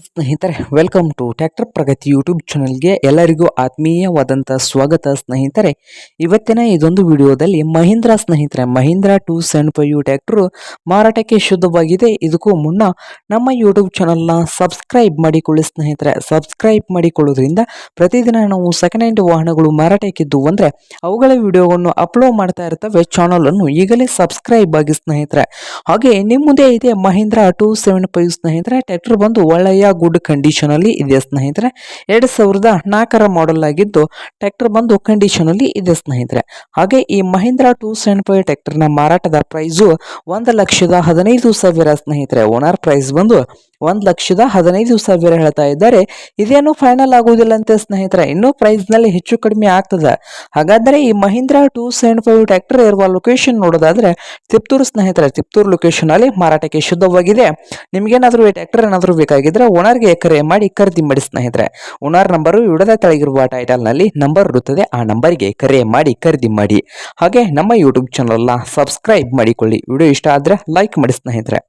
ಸ್ನೇಹಿತರೆ welcome to tractor Pragati YouTube ಚಾನಲ್ಗೆ ಎಲ್ಲರಿಗೂ ಆತ್ಮೀಯವಾದಂಥ ಸ್ವಾಗತ ಸ್ನೇಹಿತರೆ. ಇವತ್ತಿನ ಇದೊಂದು ವಿಡಿಯೋದಲ್ಲಿ ಮಹೀಂದ್ರ ಸ್ನೇಹಿತರೆ, Mahindra two seven five tractor ಮಾರಾಟಕ್ಕೆ ಶುದ್ಧವಾಗಿದೆ. ಇದಕ್ಕೂ ಮುನ್ನ ನಮ್ಮ ಯೂಟ್ಯೂಬ್ ಚಾನಲ್ನ ಸಬ್ಸ್ಕ್ರೈಬ್ ಮಾಡಿಕೊಳ್ಳಿ ಸ್ನೇಹಿತರೆ. ಸಬ್ಸ್ಕ್ರೈಬ್ ಮಾಡಿಕೊಳ್ಳೋದ್ರಿಂದ ಪ್ರತಿದಿನ ನಾವು ಸೆಕೆಂಡ್ ಹ್ಯಾಂಡ್ ವಾಹನಗಳು ಮಾರಾಟಕ್ಕಿದ್ದು ಅಂದರೆ ಅವುಗಳ ವಿಡಿಯೋವನ್ನು ಅಪ್ಲೋಡ್ ಮಾಡ್ತಾ ಇರ್ತವೆ. ಚಾನಲನ್ನು ಈಗಲೇ ಸಬ್ಸ್ಕ್ರೈಬ್ ಆಗಿ ಸ್ನೇಹಿತರೆ. ಹಾಗೆ ನಿಮ್ಮ ಮುಂದೆ ಇದೆ ಮಹೀಂದ್ರ ಟೂ ಸೆವೆನ್ ಫೈವ್ ಸ್ನೇಹಿತರೆ. ಟ್ಯಾಕ್ಟರ್ ಬಂದು ಒಳ್ಳೆಯ ಗುಡ್ ಕಂಡೀಷನ್ ಅಲ್ಲಿ ಇದೆ ಸ್ನೇಹಿತರೆ. ಎರಡ್ ಸಾವಿರದ ನಾಲ್ಕರ ಮಾಡೆಲ್ ಆಗಿದ್ದು ಟ್ರ್ಯಾಕ್ಟರ್ ಬಂದು ಕಂಡೀಷನ್ ಅಲ್ಲಿ ಇದೆ ಸ್ನೇಹಿತರೆ. ಹಾಗೆ ಈ ಮಹೀಂದ್ರ ಟೂ ಸೆವೆನ್ ಫೈವ್ ಟ್ರ್ಯಾಕ್ಟರ್ನ ಮಾರಾಟದ ಪ್ರೈಸು ಒಂದು ಲಕ್ಷದ ಹದಿನೈದು ಸಾವಿರ ಸ್ನೇಹಿತರೆ. ಓನರ್ ಪ್ರೈಸ್ ಬಂದು ಒಂದು ಲಕ್ಷದ ಹದಿನೈದು ಸಾವಿರ ಹೇಳ್ತಾ ಇದ್ದಾರೆ. ಇದೇನು ಫೈನಲ್ ಆಗುವುದಿಲ್ಲ ಅಂತ ಸ್ನೇಹಿತರೆ, ಇನ್ನೂ ಪ್ರೈಸ್ನಲ್ಲಿ ಹೆಚ್ಚು ಕಡಿಮೆ ಆಗ್ತದೆ. ಹಾಗಾದರೆ ಈ Mahindra two seven five tractor ಇರುವ ಲೊಕೇಶನ್ ನೋಡೋದಾದ್ರೆ ತಿಪ್ತೂರು ಸ್ನೇಹಿತರೆ, ತಿಪ್ತೂರು ಲೊಕೇಶನ್ ಅಲ್ಲಿ ಮಾರಾಟಕ್ಕೆ ಶುದ್ಧವಾಗಿದೆ. ನಿಮ್ಗೇನಾದ್ರೂ ಈ ಟ್ರ್ಯಾಕ್ಟರ್ ಏನಾದರೂ ಬೇಕಾಗಿದ್ರೆ ಓನರ್ಗೆ ಕರೆ ಮಾಡಿ ಖರೀದಿ ಮಾಡಿ ಸ್ನೇಹಿತರೆ. ಓನರ್ ನಂಬರು ಇಡದ ಕೆಳಗಿರುವ ಟೈಟಲ್ನಲ್ಲಿ ನಂಬರ್ ಇರುತ್ತದೆ, ಆ ನಂಬರ್ಗೆ ಕರೆ ಮಾಡಿ ಖರೀದಿ ಮಾಡಿ. ಹಾಗೆ ನಮ್ಮ ಯೂಟ್ಯೂಬ್ ಚಾನಲ್ನ ಸಬ್ಸ್ಕ್ರೈಬ್ ಮಾಡಿಕೊಳ್ಳಿ. ವಿಡಿಯೋ ಇಷ್ಟ ಆದ್ರೆ ಲೈಕ್ ಮಾಡಿ ಸ್ನೇಹಿತರೆ.